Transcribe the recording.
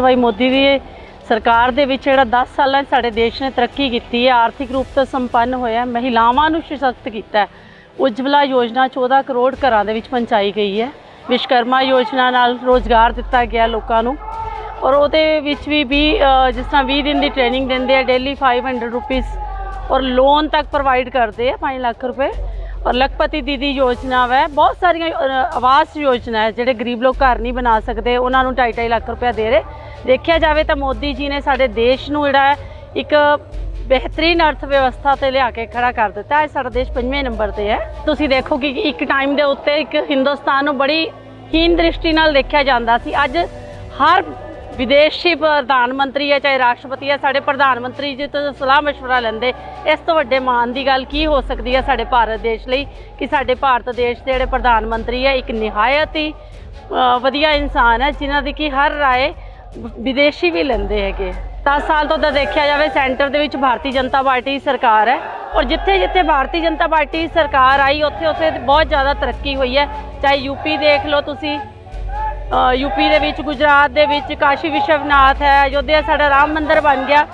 ਭਾਈ ਮੋਦੀ ਦੀ ਸਰਕਾਰ ਦੇ ਵਿੱਚ ਜਿਹੜਾ 10 ਸਾਲਾਂ ਸਾਡੇ ਦੇਸ਼ ਨੇ ਤਰੱਕੀ ਕੀਤੀ ਹੈ, ਆਰਥਿਕ ਰੂਪ ਤੋਂ ਸੰਪੰਨ ਹੋਇਆ ਮਹਿਲਾਵਾਂ ਨੂੰ ਸਸ਼ਕਤ ਕੀਤਾ ਉਜਵਲਾ ਯੋਜਨਾ 14 ਕਰੋੜ ਘਰਾਂ ਦੇ ਵਿੱਚ ਪਹੁੰਚਾਈ ਗਈ ਹੈ। ਵਿਸ਼ਕਰਮਾ ਯੋਜਨਾ ਨਾਲ ਰੋਜ਼ਗਾਰ ਦਿੱਤਾ ਗਿਆ ਲੋਕਾਂ ਨੂੰ। ਔਰ ਉਹਦੇ ਵਿੱਚ ਵੀ ਵੀ ਜਿਸ ਤਰ੍ਹਾਂ 20 ਦਿਨ ਦੀ ਟ੍ਰੇਨਿੰਗ ਦਿੰਦੇ ਆ ਡੇਲੀ 500 ਰੁਪੀਸ ਔਰ ਲੋਨ ਤੱਕ ਪ੍ਰੋਵਾਈਡ ਕਰਦੇ ਆ 5 ਲੱਖ ਰੁਪਏ। ਔਰ ਲਖਪਤੀ ਦੀਦੀ ਯੋਜਨਾ ਵੈ ਬਹੁਤ ਸਾਰੀਆਂ ਆਵਾਸ ਯੋਜਨਾ ਹੈ, ਜਿਹੜੇ ਗਰੀਬ ਲੋਕ ਘਰ ਨਹੀਂ ਬਣਾ ਸਕਦੇ। ਉਹਨਾਂ ਨੂੰ 2.5 ਲੱਖ ਰੁਪਏ ਦੇ ਰਹੇ। ਦੇਖਿਆ ਜਾਵੇ ਤਾਂ ਮੋਦੀ ਜੀ ਨੇ ਸਾਡੇ ਦੇਸ਼ ਨੂੰ ਜਿਹੜਾ ਇੱਕ ਬਿਹਤਰੀਨ ਅਰਥ ਵਿਵਸਥਾ ਤੇ ਲਿਆ ਕੇ ਖੜਾ ਕਰ ਦਿੱਤਾ। ਹੈ ਸਾਡਾ ਦੇਸ਼ ਪੰਜਵੇਂ ਨੰਬਰ ਤੇ ਹੈ। ਤੁਸੀਂ ਦੇਖੋ ਕਿ ਇੱਕ ਟਾਈਮ ਦੇ ਉੱਤੇ ਇੱਕ ਹਿੰਦੁਸਤਾਨ ਨੂੰ ਬੜੀ ਹੀਨ ਦ੍ਰਿਸ਼ਟੀ ਨਾਲ ਦੇਖਿਆ ਜਾਂਦਾ ਸੀ। ਅੱਜ ਹਰ ਵਿਦੇਸ਼ੀ ਪ੍ਰਧਾਨ ਮੰਤਰੀ ਹੈ ਚਾਹੇ ਰਾਸ਼ਟਰਪਤੀ ਹੈ ਸਾਡੇ ਪ੍ਰਧਾਨ ਮੰਤਰੀ ਜੀ ਤੋਂ ਸਲਾਹ مشورہ ਲੈਂਦੇ ਇਸ ਤੋਂ ਵੱਡੇ ਮਾਣ ਦੀ ਗੱਲ ਕੀ ਹੋ ਸਕਦੀ ਹੈ ਸਾਡੇ ਭਾਰਤ ਦੇਸ਼ ਲਈ ਕਿ ਸਾਡੇ ਭਾਰਤ ਦੇਸ਼ ਦੇ ਜਿਹੜੇ ਪ੍ਰਧਾਨ ਮੰਤਰੀ ਹੈ ਇੱਕ ਨਿਹਾਇਤ ਹੀ ਅ, ਵਧੀਆ ਇਨਸਾਨ ਹੈ ਜਿਨ੍ਹਾਂ ਦੀ ਕਿ ਹਰ ਰਾਏ ਵਿਦੇਸ਼ੀ ਵੀ ਲੈਂਦੇ ਹੈਗੇ 10 ਸਾਲ ਤੋਂ ਤਾਂ ਦੇਖਿਆ ਜਾਵੇ ਸੈਂਟਰ ਦੇ ਵਿੱਚ ਭਾਰਤੀ ਜਨਤਾ ਪਾਰਟੀ ਦੀ ਸਰਕਾਰ ਹੈ ਔਰ ਜਿੱਥੇ ਜਿੱਥੇ ਭਾਰਤੀ ਜਨਤਾ ਪਾਰਟੀ ਦੀ ਸਰਕਾਰ ਆਈ ਉੱਥੇ ਉੱਥੇ ਬਹੁਤ ਜ਼ਿਆਦਾ ਤਰੱਕੀ ਹੋਈ ਹੈ ਚਾਹੇ ਯੂਪੀ ਦੇਖ ਲਓ ਤੁਸੀਂ ਅ, ਯੂਪੀ ਦੇ ਵਿੱਚ, ਗੁਜਰਾਤ ਦੇ ਵਿੱਚ ਕਾਸ਼ੀ ਵਿਸ਼ਵਨਾਥ ਹੈ, ਅਯੋਧਿਆ ਸਾਡਾ ਰਾਮ ਮੰਦਿਰ ਬਣ ਗਿਆ।